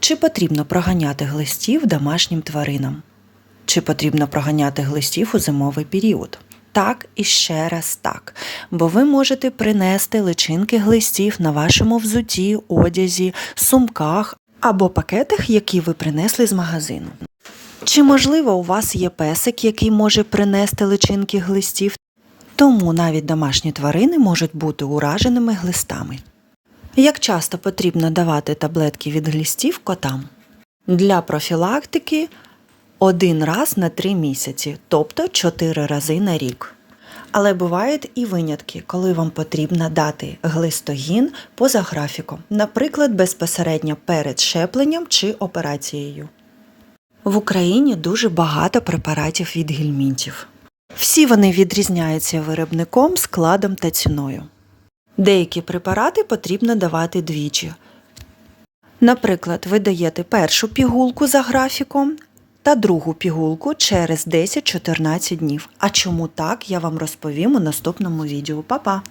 Чи потрібно проганяти глистів домашнім тваринам? Чи потрібно проганяти глистів у зимовий період? Так і ще раз так, бо ви можете принести личинки глистів на вашому взуті, одязі, сумках або пакетах, які ви принесли з магазину. Чи можливо у вас є песик, який може принести личинки глистів? Тому навіть домашні тварини можуть бути ураженими глистами. Як часто потрібно давати таблетки від глістів котам? Для профілактики один раз на три місяці, тобто чотири рази на рік. Але бувають і винятки, коли вам потрібно дати глистогін поза графіком, наприклад, безпосередньо перед щепленням чи операцією. В Україні дуже багато препаратів від гельмінтів. Всі вони відрізняються виробником, складом та ціною. Деякі препарати потрібно давати двічі. Наприклад, ви даєте першу пігулку за графіком та другу пігулку через 10-14 днів. А чому так, я вам розповім у наступному відео. Па-па!